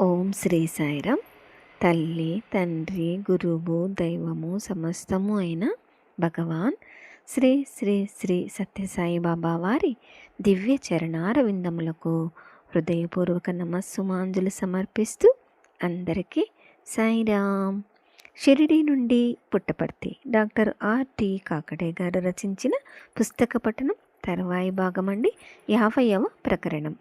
ఓం శ్రీ సాయిరామ్. తల్లి తండ్రి గురువు దైవము సమస్తము అయిన భగవాన్ శ్రీ శ్రీ శ్రీ సత్యసాయి బాబా వారి దివ్య చరణార విందములకు హృదయపూర్వక నమస్సుమాంజులు సమర్పిస్తూ అందరికీ సాయిరామ్. షిరిడి నుండి పుట్టపర్తి డాక్టర్ ఆర్టి కాకడే గారు రచించిన పుస్తక పఠనం తర్వాయి భాగమండి యాభైవ ప్రకరణం.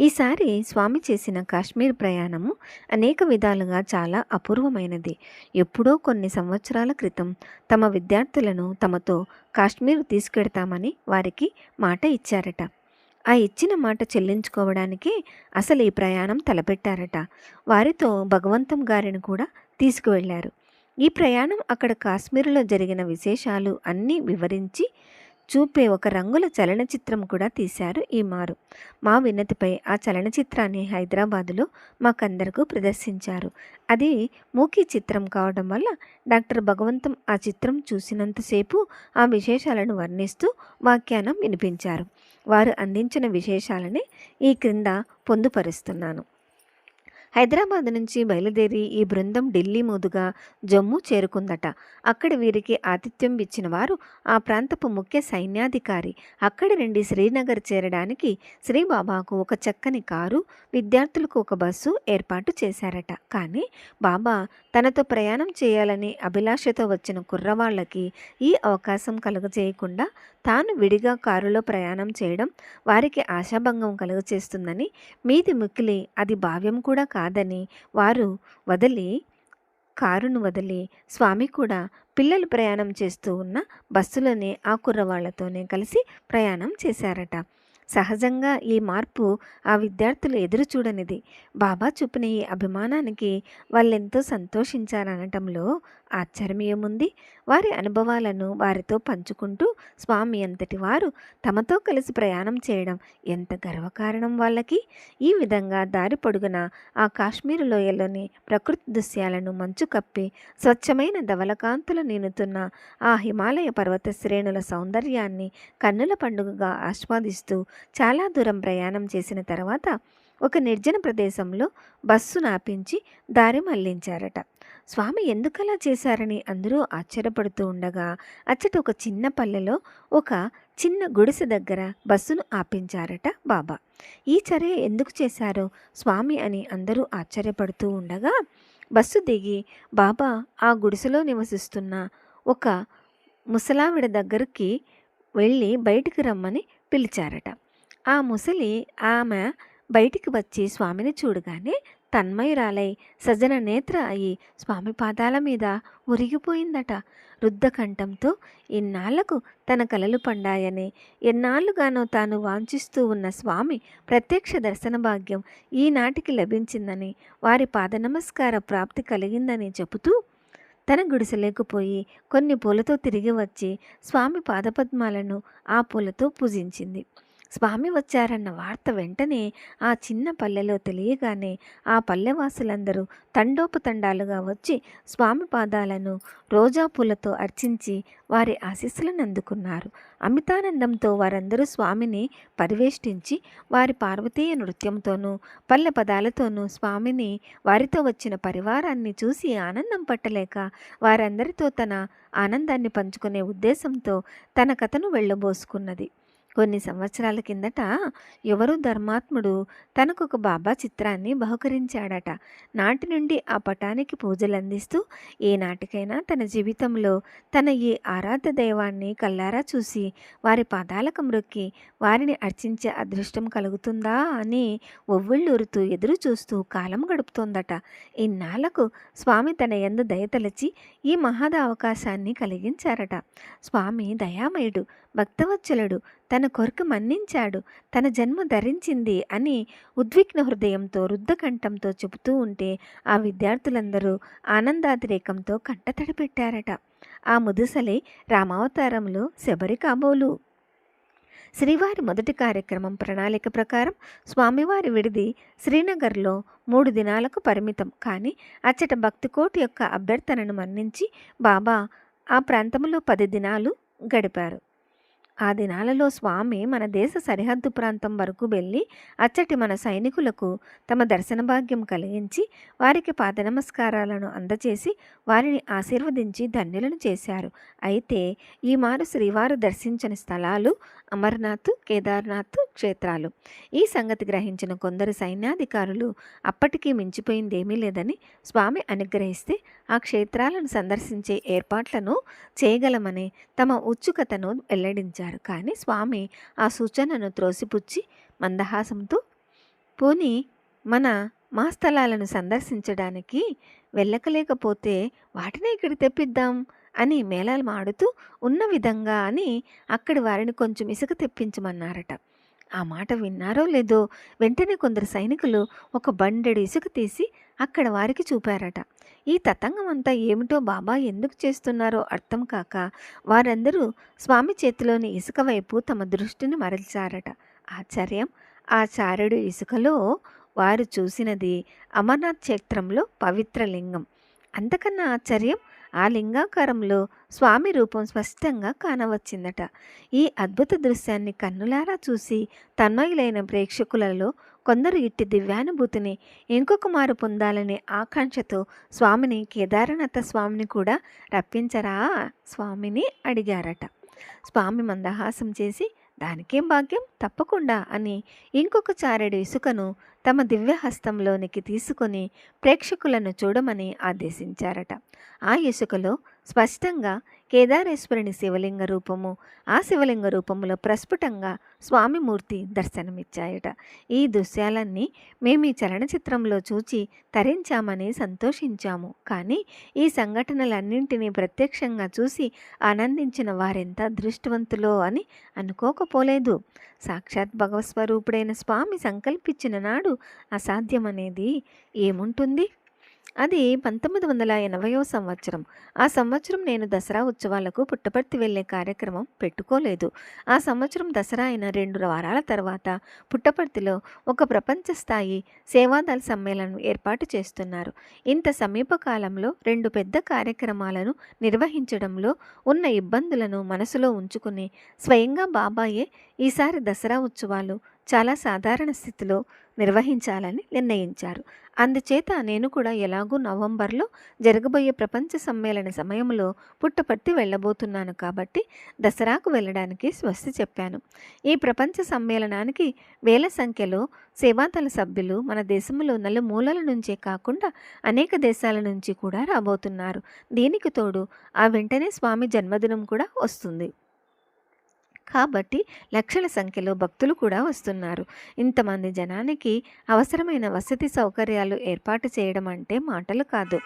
ఈసారి స్వామి చేసిన కాశ్మీర్ ప్రయాణము అనేక విధాలుగా చాలా అపూర్వమైనది. ఎప్పుడో కొన్ని సంవత్సరాల క్రితం తమ విద్యార్థులను తమతో కాశ్మీర్ తీసుకెడతామని వారికి మాట ఇచ్చారట. ఆ ఇచ్చిన మాట చెల్లించుకోవడానికి అసలు ఈ ప్రయాణం తలపెట్టారట. వారితో భగవంతం గారిని కూడా తీసుకువెళ్ళారు. ఈ ప్రయాణం అక్కడ కాశ్మీర్లో జరిగిన విశేషాలు అన్నీ వివరించి చూపే ఒక రంగుల చలనచిత్రం కూడా తీశారు ఈ మారు. మా విన్నతిపై ఆ చలనచిత్రాన్ని హైదరాబాదులో మాకందరకు ప్రదర్శించారు. అది మూకీ చిత్రం కావడం వల్ల డాక్టర్ భగవంతం ఆ చిత్రం చూసినంతసేపు ఆ విశేషాలను వర్ణిస్తూ వ్యాఖ్యానం వినిపించారు. వారు అందించిన విశేషాలని ఈ క్రింద పొందుపరుస్తున్నాను. హైదరాబాద్ నుంచి బయలుదేరి ఈ బృందం ఢిల్లీ మీదుగా జమ్మూ చేరుకుందట. అక్కడ వీరికి ఆతిథ్యం ఇచ్చిన వారు ఆ ప్రాంతపు ముఖ్య సైన్యాధికారి. అక్కడి నుండి శ్రీనగర్ చేరడానికి శ్రీబాబాకు ఒక చక్కని కారు విద్యార్థులకు ఒక బస్సు ఏర్పాటు చేశారట. కానీ బాబా తనతో ప్రయాణం చేయాలని అభిలాషతో వచ్చిన కుర్రవాళ్ళకి ఈ అవకాశం కలుగజేయకుండా తాను విడిగా కారులో ప్రయాణం చేయడం వారికి ఆశాభంగం కలుగచేస్తుందని మీది మిక్కిలి అది భావ్యం కూడా కాదని వారు వదిలి కారును వదిలి స్వామి కూడా పిల్లలు ప్రయాణం చేస్తూ ఉన్న బస్సులోనే ఆ కుర్రవాళ్ళతోనే కలిసి ప్రయాణం చేశారట. సహజంగా ఈ మార్పు ఆ విద్యార్థులు ఎదురు చూడనిది. బాబా చూపిన ఈ అభిమానానికి వాళ్ళెంతో సంతోషించారనటంలో ఆశ్చర్యముంది. వారి అనుభవాలను వారితో పంచుకుంటూ స్వామి అంతటి వారు తమతో కలిసి ప్రయాణం చేయడం ఎంత గర్వకారణం వాళ్ళకి. ఈ విధంగా దారి పొడుగున ఆ కాశ్మీరు లోయలోని ప్రకృతి దృశ్యాలను మంచు కప్పి స్వచ్ఛమైన ధవలకాంతులు నీనుతున్న ఆ హిమాలయ పర్వత శ్రేణుల సౌందర్యాన్ని కన్నుల పండుగగా ఆస్వాదిస్తూ చాలా దూరం ప్రయాణం చేసిన తర్వాత ఒక నిర్జన ప్రదేశంలో బస్సు నాపించి దారి మళ్ళించారట. స్వామి ఎందుకలా చేశారని అందరూ ఆశ్చర్యపడుతూ ఉండగా అచ్చట ఒక చిన్న పల్లెలో ఒక చిన్న గుడిసె దగ్గర బస్సును ఆపించారట బాబా. ఈ చర్య ఎందుకు చేశారో? స్వామి అని అందరూ ఆశ్చర్యపడుతూ ఉండగా బస్సు దిగి బాబా ఆ గుడిసెలో నివసిస్తున్న ఒక ముసలావిడ దగ్గరికి వెళ్ళి బయటికి రమ్మని పిలిచారట. ఆ ముసలి ఆమె బయటికి వచ్చి స్వామిని చూడగానే తన్మయురాలై సజన నేత్ర అయి స్వామి పాదాల మీద ఉరిగిపోయిందట రుద్ధకంఠంతో ఇన్నాళ్ళకు తన కలలు పండాయని. ఎన్నాళ్ళుగానో తాను వాంఛిస్తూ ఉన్న స్వామి ప్రత్యక్ష దర్శన భాగ్యం ఈనాటికి లభించిందని వారి పాద నమస్కార ప్రాప్తి కలిగిందని చెబుతూ తన గుడిసెలేకపోయి కొన్ని పూలతో తిరిగి వచ్చి స్వామి పాదపద్మాలను ఆ పూలతో పూజించింది. స్వామి వచ్చారన్న వార్త వెంటనే ఆ చిన్న పల్లెలో తెలియగానే ఆ పల్లెవాసులందరూ తండోపతండాలుగా వచ్చి స్వామి పాదాలను రోజా పూలతో అర్చించి వారి ఆశీస్సులను అందుకున్నారు. అమితానందంతో వారందరూ స్వామిని పరివేష్టించి వారి పార్వతీయ నృత్యంతోనూ పల్లె పదాలతోనూ స్వామిని వారితో వచ్చిన పరివారాన్ని చూసి ఆనందం పట్టలేక వారందరితో తన ఆనందాన్ని పంచుకునే ఉద్దేశంతో తన కథను వెళ్ళబోసుకున్నది. కొన్ని సంవత్సరాల కిందట ఎవరో ధర్మాత్ముడు తనకు ఒక బాబా చిత్రాన్ని బహుకరించాడట. నాటి నుండి ఆ పటానికి పూజలు అందిస్తూ ఏ నాటికైనా తన జీవితంలో తన ఈ ఆరాధ దైవాన్ని కల్లారా చూసి వారి పాదాలకు మ్రొక్కి వారిని అర్చించే అదృష్టం కలుగుతుందా అని ఒవ్వుళ్ళూరుతూ ఎదురు చూస్తూ కాలం గడుపుతోందట. ఇన్నాళ్ళకు స్వామి తన ఎందు దయతలచి ఈ మహద అవకాశాన్ని కలిగించారట. స్వామి దయామయుడు భక్తవత్సలుడు తన కొరకు మన్నించాడు తన జన్మ ధరించింది అని ఉద్విగ్న హృదయంతో రుద్ధకంఠంతో చెబుతూ ఉంటే ఆ విద్యార్థులందరూ ఆనందాతిరేకంతో కంటతడి పెట్టారట ఆ ముదుసలే రామావతారంలో శబరి కాబోలు. శ్రీవారి మొదటి కార్యక్రమం ప్రణాళిక ప్రకారం స్వామివారి విడిది శ్రీనగర్లో మూడు దినాలకు పరిమితం. కానీ అచ్చట భక్తికోటి యొక్క అభ్యర్థనను మన్నించి బాబా ఆ ప్రాంతంలో పది దినాలు గడిపారు. ఆ దినాలలో స్వామి మన దేశ సరిహద్దు ప్రాంతం వరకు వెళ్ళి అచ్చటి మన సైనికులకు తమ దర్శన భాగ్యం కలిగించి వారికి పాద నమస్కారాలను అందచేసి వారిని ఆశీర్వదించి ధన్యులను చేశారు. అయితే ఈ మారు శ్రీవారు దర్శించని స్థలాలు అమర్నాథ్ కేదార్నాథ్ క్షేత్రాలు. ఈ సంగతి గ్రహించిన కొందరు సైన్యాధికారులు అప్పటికీ మించిపోయిందేమీ లేదని స్వామి అనుగ్రహిస్తే ఆ క్షేత్రాలను సందర్శించే ఏర్పాట్లను చేయగలమని తమ ఉత్సుకతను వెల్లడించారు. కానీ స్వామి ఆ సూచనను త్రోసిపుచ్చి మందహాసంతో పోని మన మా స్థలాలను సందర్శించడానికి వెళ్ళకలేకపోతే వాటిని ఇక్కడ తెప్పిద్దాం అని మేళాలు మాడుతూ ఉన్న విధంగా అని అక్కడి వారిని కొంచెం ఇసుక తెప్పించమన్నారట. ఆ మాట విన్నారో లేదో వెంటనే కొందరు సైనికులు ఒక బండెడు ఇసుక తీసి అక్కడ వారికి చూపారట. ఈ తతంగం అంతా ఏమిటో బాబా ఎందుకు చేస్తున్నారో అర్థం కాక వారందరూ స్వామి చేతిలోని ఇసుక వైపు తమ దృష్టిని మరల్చారట. ఆశ్చర్యం! ఆ చారుడు ఇసుకలో వారు చూసినది అమర్నాథ్ క్షేత్రంలో పవిత్ర లింగం అంతకన్నా ఆశ్చర్యం ఆ లింగాకారంలో స్వామి రూపం స్పష్టంగా కానవచ్చిందట. ఈ అద్భుత దృశ్యాన్ని కన్నులారా చూసి తన్మయులైన ప్రేక్షకులలో కొందరు ఇట్టి దివ్యానుభూతిని ఇంకొక మారు పొందాలనే ఆకాంక్షతో స్వామిని కేదారనాథ స్వామిని కూడా రప్పించరా? స్వామిని అడిగారట. స్వామి మందహాసం చేసి దానికేం భాగ్యం? తప్పకుండా అని ఇంకొక చారెడు ఇసుకను తమ దివ్యహస్తంలోనికి తీసుకొని ప్రేక్షకులను చూడమని ఆదేశించారట. ఆ ఇసుకలో స్పష్టంగా కేదారేశ్వరుని శివలింగ రూపము ఆ శివలింగ రూపములో ప్రస్ఫుటంగా స్వామిమూర్తి దర్శనమిచ్చాయట. ఈ దృశ్యాలన్నీ మేము ఈ చలనచిత్రంలో చూచి తరించామని సంతోషించాము. కానీ ఈ సంఘటనలన్నింటినీ ప్రత్యక్షంగా చూసి ఆనందించిన వారెంత అదృష్టవంతులో అని అనుకోకపోలేదు. సాక్షాత్ భగవస్వరూపుడైన స్వామి సంకల్పించిన నాడు అసాధ్యమనేది ఏముంటుంది? అది పంతొమ్మిది వందల ఎనభైవ సంవత్సరం. ఆ సంవత్సరం నేను దసరా ఉత్సవాలకు పుట్టపర్తి వెళ్ళే కార్యక్రమం పెట్టుకోలేదు. ఆ సంవత్సరం దసరా అయిన రెండు వారాల తర్వాత పుట్టపర్తిలో ఒక ప్రపంచ స్థాయి సేవాదళ సమ్మేళనం ఏర్పాటు చేస్తున్నారు. ఇంత సమీప కాలంలో రెండు పెద్ద కార్యక్రమాలను నిర్వహించడంలో ఉన్న ఇబ్బందులను మనసులో ఉంచుకుని స్వయంగా బాబాయే ఈసారి దసరా ఉత్సవాలు చాలా సాధారణ స్థితిలో నిర్వహించాలని నిర్ణయించారు. అందుచేత నేను కూడా ఎలాగూ నవంబర్లో జరగబోయే ప్రపంచ సమ్మేళన సమయంలో పుట్టపట్టి వెళ్ళబోతున్నాను కాబట్టి దసరాకు వెళ్ళడానికి స్వస్తి చెప్పాను. ఈ ప్రపంచ సమ్మేళనానికి వేల సంఖ్యలో సేవాదళ సభ్యులు మన దేశంలో నలుమూలల నుంచే కాకుండా అనేక దేశాల నుంచి కూడా రాబోతున్నారు. దీనికి తోడు ఆ వెంటనే స్వామి జన్మదినం కూడా వస్తుంది. కాబట్టి లక్షల సంఖ్యలో భక్తులు కూడా వస్తున్నారు. ఇంతమంది జనానికి అవసరమైన వసతి సౌకర్యాలు ఏర్పాటు చేయడం అంటే మాటలు కాదు.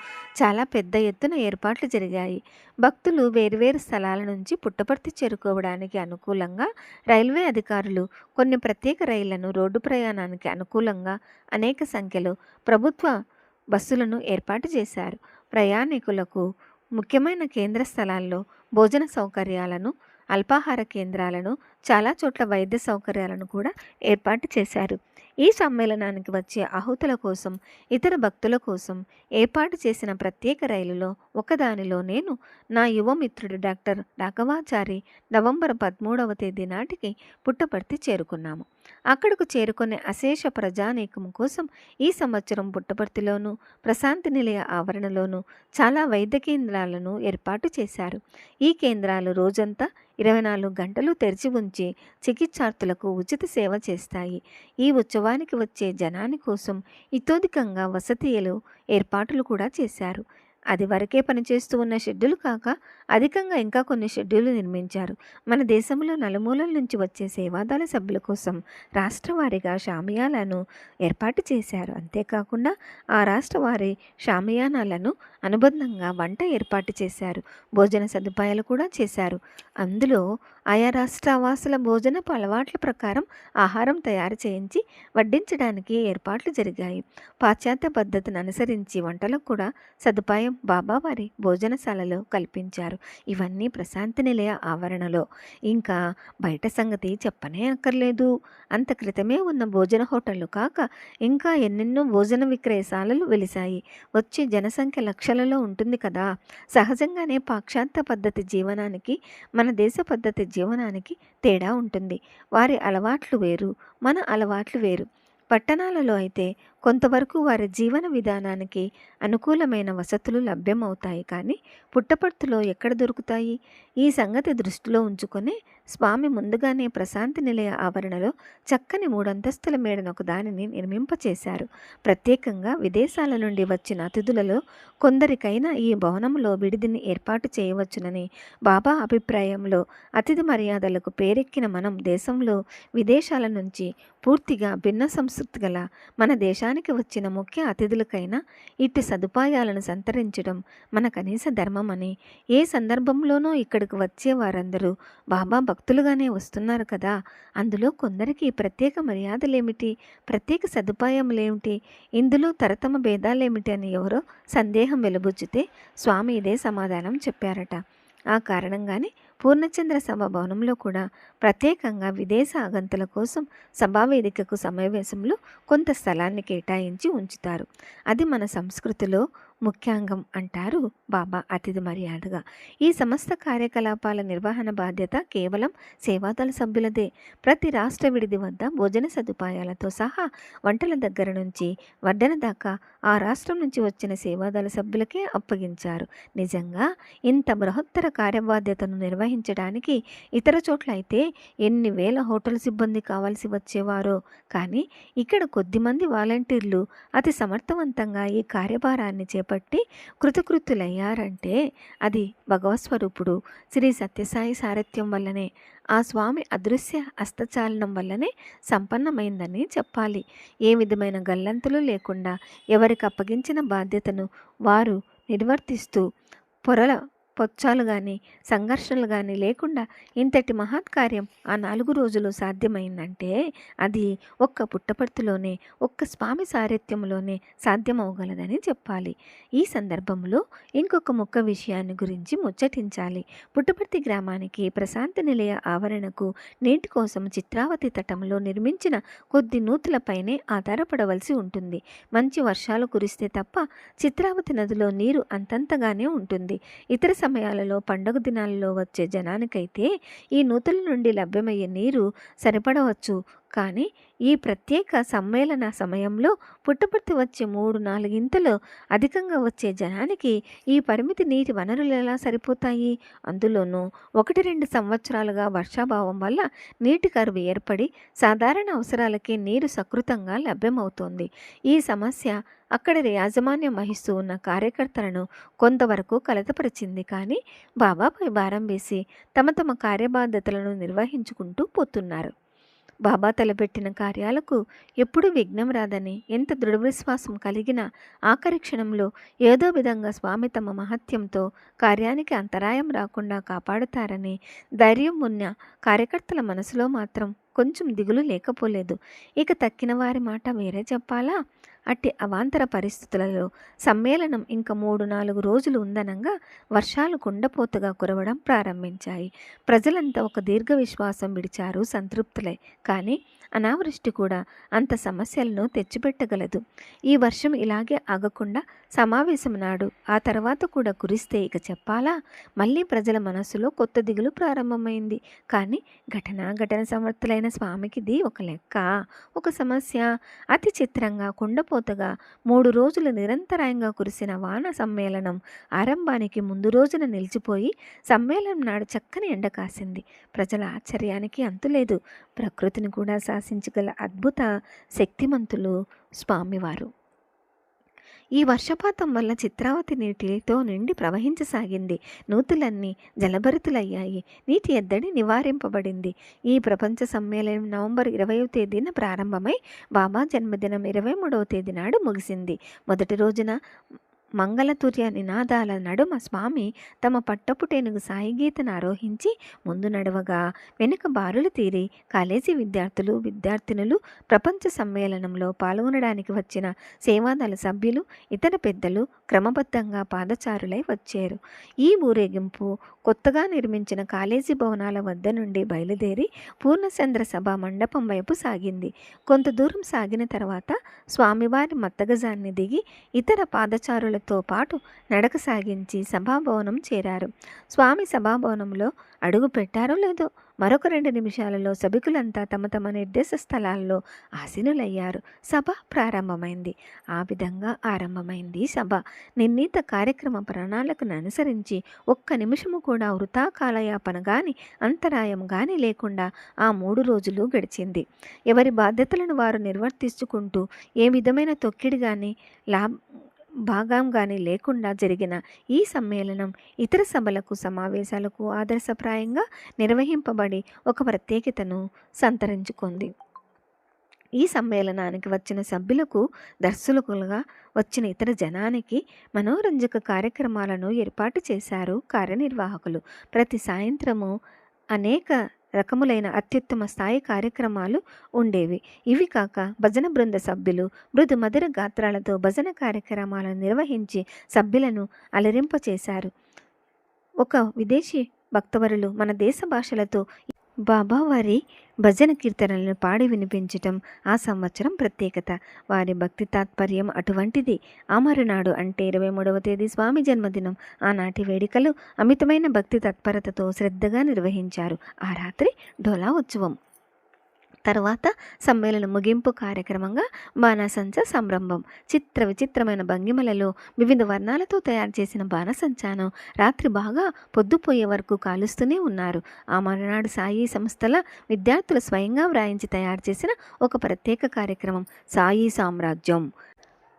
చాలా పెద్ద ఎత్తున ఏర్పాట్లు జరిగాయి. భక్తులు వేర్వేరు స్థలాల నుంచి పుట్టపర్తి చేరుకోవడానికి అనుకూలంగా రైల్వే అధికారులు కొన్ని ప్రత్యేక రైళ్ళను రోడ్డు ప్రయాణానికి అనుకూలంగా అనేక సంఖ్యలో ప్రభుత్వ బస్సులను ఏర్పాటు చేశారు. ప్రయాణికులకు ముఖ్యమైన కేంద్ర స్థలాల్లో భోజన సౌకర్యాలను అల్పాహార కేంద్రాలను చాలా చోట్ల వైద్య సౌకర్యాలను కూడా ఏర్పాటు చేశారు. ఈ సమ్మేళనానికి వచ్చే ఆహుతుల కోసం ఇతర భక్తుల కోసం ఏర్పాటు చేసిన ప్రత్యేక రైలులో ఒకదానిలో నేను నా యువ మిత్రుడు డాక్టర్ రాఘవాచారి నవంబర్ పదమూడవ తేదీ నాటికి పుట్టపర్తి చేరుకున్నాము. అక్కడకు చేరుకునే అశేష ప్రజానేకం కోసం ఈ సంవత్సరం పుట్టపర్తిలోను ప్రశాంతి నిలయ ఆవరణలోను చాలా వైద్య కేంద్రాలను ఏర్పాటు చేశారు. ఈ కేంద్రాలు రోజంతా ఇరవై నాలుగు గంటలు తెరిచి ఉంచి చికిత్సార్థులకు ఉచిత సేవ చేస్తాయి. ఈ ఉత్సవానికి వచ్చే జనాని కోసం ఇతోధికంగా వసతిలు ఏర్పాట్లు కూడా చేశారు. అది వరకే పనిచేస్తూ ఉన్న షెడ్యూల్ కాక అధికంగా ఇంకా కొన్ని షెడ్యూలు నిర్మించారు. మన దేశంలో నలుమూలల నుంచి వచ్చే సేవాదాల సభ్యుల కోసం రాష్ట్రవారీగా షామియాలను ఏర్పాటు చేశారు. అంతేకాకుండా ఆ రాష్ట్ర వారి షామియానాలను అనుబంధంగా వంట ఏర్పాటు చేశారు. భోజన సదుపాయాలు కూడా చేశారు. అందులో ఆయా రాష్ట్ర వాసుల భోజనపు అలవాట్ల ప్రకారం ఆహారం తయారు చేయించి వడ్డించడానికి ఏర్పాట్లు జరిగాయి. పాశ్చాత్య పద్ధతిని అనుసరించి వంటలకు కూడా సదుపాయం సౌకర్యం బాబావారి భోజనశాలలో కల్పించారు. ఇవన్నీ ప్రశాంతి నిలయ ఆవరణలో. ఇంకా బయట సంగతి చెప్పనే అక్కర్లేదు. అంత క్రితమే ఉన్న భోజన హోటళ్ళు కాక ఇంకా ఎన్నెన్నో భోజన విక్రయశాలలు వెలిశాయి. వచ్చే జనసంఖ్య లక్షలలో ఉంటుంది కదా. సహజంగానే పాశ్చాత్య పద్ధతి జీవనానికి మన దేశ పద్ధతి జీవనానికి తేడా ఉంటుంది. వారి అలవాట్లు వేరు మన అలవాట్లు వేరు. పట్టణాలలో అయితే కొంతవరకు వారి జీవన విధానానికి అనుకూలమైన వసతులు లభ్యమవుతాయి. కానీ పుట్టపర్తిలో ఎక్కడ దొరుకుతాయి? ఈ సంగతి దృష్టిలో ఉంచుకొని స్వామి ముందుగానే ప్రశాంతి నిలయ ఆవరణలో చక్కని మూడంతస్తుల మేడను ఒక దానిని నిర్మింపచేశారు. ప్రత్యేకంగా విదేశాల నుండి వచ్చిన అతిథులలో కొందరికైనా ఈ భవనంలో విడిదిని ఏర్పాటు చేయవచ్చునని బాబా అభిప్రాయంలో అతిథి మర్యాదలకు పేరెక్కిన మనం దేశంలో విదేశాల నుంచి పూర్తిగా భిన్న సంస్కృతి గల మన దేశాన్ని గృహానికి వచ్చిన ముఖ్య అతిథులకైనా ఇట్టి సదుపాయాలను సంతరించడం మన కనీస ధర్మమని. ఏ సందర్భంలోనూ ఇక్కడికి వచ్చే వారందరూ బాబా భక్తులుగానే వస్తున్నారు కదా. అందులో కొందరికి ప్రత్యేక మర్యాదలేమిటి? ప్రత్యేక సదుపాయములేమిటి? ఇందులో తరతమ భేదాలేమిటి అని ఎవరో సందేహం వెలుబుచ్చితే స్వామి ఇదే సమాధానం చెప్పారట. ఆ కారణంగానే పూర్ణచంద్ర సభ భవనంలో కూడా ప్రత్యేకంగా విదేశ ఆగంతుల కోసం సభావేదికకు సమావేశంలో కొంత స్థలాన్ని కేటాయించి ఉంచుతారు. అది మన సంస్కృతిలో ముఖ్యాంగం అంటారు బాబా అతిథి మర్యాదగా. ఈ సమస్త కార్యకలాపాల నిర్వహణ బాధ్యత కేవలం సేవాదళ సభ్యులదే. ప్రతి రాష్ట్ర విడిది వద్ద భోజన సదుపాయాలతో సహా వంటల దగ్గర నుంచి వడ్డన దాకా ఆ రాష్ట్రం నుంచి వచ్చిన సేవాదళ సభ్యులకే అప్పగించారు. నిజంగా ఇంత బృహత్తర కార్యబాధ్యతను నిర్వహించడానికి ఇతర చోట్ల అయితే ఎన్ని వేల హోటల్ సిబ్బంది కావాల్సి వచ్చేవారో. కానీ ఇక్కడ కొద్దిమంది వాలంటీర్లు అతి సమర్థవంతంగా ఈ కార్యభారాన్ని చేపట్టి కృతకృత్యులయ్యారంటే అది భగవత్స్వరూపుడు శ్రీ సత్యసాయి సారథ్యం వల్లనే ఆ స్వామి అదృశ్య హస్తచాలనం వల్లనే సంపన్నమైందని చెప్పాలి. ఏ విధమైన గల్లంతులు లేకుండా ఎవరికి అప్పగించిన బాధ్యతను వారు నిర్వర్తిస్తూ పొరల పొచ్చాలు కానీ సంఘర్షణలు కానీ లేకుండా ఇంతటి మహత్కార్యం ఆ నాలుగు రోజులు సాధ్యమైందంటే అది ఒక్క పుట్టపర్తిలోనే ఒక్క స్వామి సారథ్యంలోనే సాధ్యమవగలదని చెప్పాలి. ఈ సందర్భంలో ఇంకొక ముక్క విషయాన్ని గురించి ముచ్చటించాలి. పుట్టపర్తి గ్రామానికి ప్రశాంత నిలయ ఆవరణకు నీటి కోసం చిత్రావతి తటంలో నిర్మించిన కొద్ది నూతులపైనే ఆధారపడవలసి ఉంటుంది. మంచి వర్షాలు కురిస్తే తప్ప చిత్రావతి నదిలో నీరు అంతంతగానే ఉంటుంది. ఇతర సమయాలలో పండుగ దినాలలో వచ్చే జనానికైతే ఈ నూతుల నుండి లభ్యమయ్యే నీరు సరిపడవచ్చు. కానీ ఈ ప్రత్యేక సమ్మేళన సమయంలో పుట్టపర్తి వచ్చే మూడు నాలుగింతలు అధికంగా వచ్చే జనానికి ఈ పరిమితి నీటి వనరులు ఎలా సరిపోతాయి? అందులోనూ ఒకటి రెండు సంవత్సరాలుగా వర్షాభావం వల్ల నీటి కరువు ఏర్పడి సాధారణ అవసరాలకే నీరు సకృతంగా లభ్యమవుతోంది. ఈ సమస్య అక్కడి యాజమాన్యం వహిస్తూ ఉన్న కార్యకర్తలను కొంతవరకు కలతపరిచింది కానీ బాబాపై భారం వేసి తమ తమ కార్యబాధ్యతలను నిర్వహించుకుంటూ పోతున్నారు. బాబా తలపెట్టిన కార్యాలకు ఎప్పుడు విఘ్నం రాదని ఎంత దృఢ విశ్వాసం కలిగిన ఆఖరి క్షణంలో ఏదో విధంగా స్వామి తమ మహత్యంతో కార్యానికి అంతరాయం రాకుండా కాపాడుతారని ధైర్యం ఉన్న కార్యకర్తల మనసులో మాత్రం కొంచెం దిగులు లేకపోలేదు. ఇక తక్కిన వారి మాట వేరే చెప్పాలా? అట్టి అవాంతర పరిస్థితులలో సమ్మేళనం ఇంకా మూడు నాలుగు రోజులు ఉందనంగా వర్షాలు కుండపోతగా కురవడం ప్రారంభించాయి. ప్రజలంతా ఒక దీర్ఘ విశ్వాసం విడిచారు సంతృప్తులే. కానీ అనావృష్టి కూడా అంత సమస్యలను తెచ్చిపెట్టగలదు. ఈ వర్షం ఇలాగే ఆగకుండా సమావేశం నాడు ఆ తర్వాత కూడా కురిస్తే ఇక చెప్పాలా? మళ్ళీ ప్రజల మనస్సులో కొత్త దిగులు ప్రారంభమైంది. కానీ ఘటన ఘటన సమర్థులైన స్వామికిది ఒక లెక్క ఒక సమస్య. అతి చిత్రంగా కుండపోతగా మూడు రోజులు నిరంతరాయంగా కురిసిన వాన సమ్మేళనం ఆరంభానికి ముందు రోజున నిలిచిపోయి సమ్మేళనం నాడు చక్కని ఎండ కాసింది. ప్రజల ఆశ్చర్యానికి అంతులేదు. ప్రకృతిని కూడా శాసించగల అద్భుత శక్తిమంతులు స్వామివారు. ఈ వర్షపాతం వల్ల చిత్రావతి నీటితో నిండి ప్రవహించసాగింది. నూతులన్నీ జలభరితులయ్యాయి. నీటి ఎద్దడి నివారింపబడింది. ఈ ప్రపంచ సమ్మేళనం నవంబర్ ఇరవయో తేదీన ప్రారంభమై బాబా జన్మదినం ఇరవై మూడవ తేదీ నాడు ముగిసింది. మొదటి రోజున మంగళతుర్య నినాదాల నడుమ స్వామి తమ పట్టపుటేనుగు సాయిగీతను ఆరోహించి ముందు నడవగా వెనుక బారులు తీరి కాలేజీ విద్యార్థులు విద్యార్థినులు ప్రపంచ సమ్మేళనంలో పాల్గొనడానికి వచ్చిన సేవాదళ సభ్యులు ఇతర పెద్దలు క్రమబద్ధంగా పాదచారులై వచ్చారు. ఈ ఊరేగింపు కొత్తగా నిర్మించిన కాలేజీ భవనాల వద్ద నుండి బయలుదేరి పూర్ణచంద్ర సభ మండపం వైపు సాగింది. కొంత దూరం సాగిన తర్వాత స్వామివారి మత్తగజాన్ని దిగి ఇతర వారితో పాటు నడక సాగించి సభాభవనం చేరారు. స్వామి సభాభవనంలో అడుగు పెట్టారో లేదో మరొక రెండు నిమిషాలలో సభికులంతా తమ తమ నిర్దేశ స్థలాల్లో ఆసీనులయ్యారు. సభ ప్రారంభమైంది. ఆ విధంగా ఆరంభమైంది సభ. నిర్ణీత కార్యక్రమ ప్రణాళికను అనుసరించి ఒక్క నిమిషము కూడా వృథా కాలయాపన గాని అంతరాయం గాని లేకుండా ఆ మూడు రోజులు గడిచింది. ఎవరి బాధ్యతలను వారు నిర్వర్తించుకుంటూ ఏ విధమైన తొక్కిడి కానీ లాభ భాగంగానే లేకుండా జరిగిన ఈ సమ్మేళనం ఇతర సభలకు సమావేశాలకు ఆదర్శప్రాయంగా నిర్వహింపబడి ఒక ప్రత్యేకతను సంతరించుకుంది. ఈ సమ్మేళనానికి వచ్చిన సభ్యులకు దర్శకులుగా వచ్చిన ఇతర జనానికి మనోరంజక కార్యక్రమాలను ఏర్పాటు చేశారు కార్యనిర్వాహకులు. ప్రతి సాయంత్రము అనేక రకములైన అత్యుత్తమ స్థాయి కార్యక్రమాలు ఉండేవి. ఇవి కాక భజన బృంద సభ్యులు మృదు మధుర గాత్రాలతో భజన కార్యక్రమాలను నిర్వహించి సభ్యులను అలరింపచేశారు. ఒక విదేశీ భక్తవరులు మన దేశ భాషలతో బాబా వారి భజన కీర్తనలను పాడి వినిపించటం ఆ సంవత్సరం ప్రత్యేకత. వారి భక్తి తాత్పర్యం అటువంటిది. ఆ మరునాడు అంటే ఇరవై మూడవ తేదీ స్వామి జన్మదినం. ఆనాటి వేడుకలు అమితమైన భక్తి తత్పరతతో శ్రద్ధగా నిర్వహించారు. ఆ రాత్రి డోలా ఉత్సవం. తర్వాత సమ్మేళన ముగింపు కార్యక్రమంగా బాణాసంచ సంరంభం. చిత్ర విచిత్రమైన భంగిమలలో వివిధ వర్ణాలతో తయారు చేసిన బాణసంచాను రాత్రి బాగా పొద్దుపోయే వరకు కాలుస్తూనే ఉన్నారు. ఆ మరునాడు సాయి సంస్థల విద్యార్థులు స్వయంగా వ్రాయించి తయారు చేసిన ఒక ప్రత్యేక కార్యక్రమం సాయి సామ్రాజ్యం.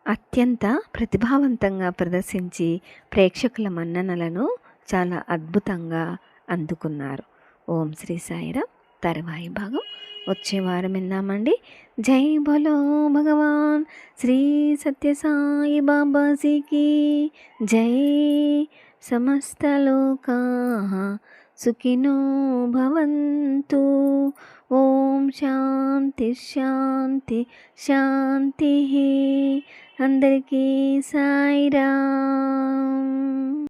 అత్యంత ప్రతిభావంతంగా ప్రదర్శించి ప్రేక్షకుల మన్ననలను చాలా అద్భుతంగా అందుకున్నారు. ఓం శ్రీ సాయిరా తర్వాయి భాగం వచ్చే వారం విన్నామండి జై బలో భగవాన్. శ్రీ సత్యసాయి బాబాజీకి జై సమస్తలోకా సుఖినో భవంతు. ఓం శాంతి శాంతి శాంతి అందరికీ సాయిరా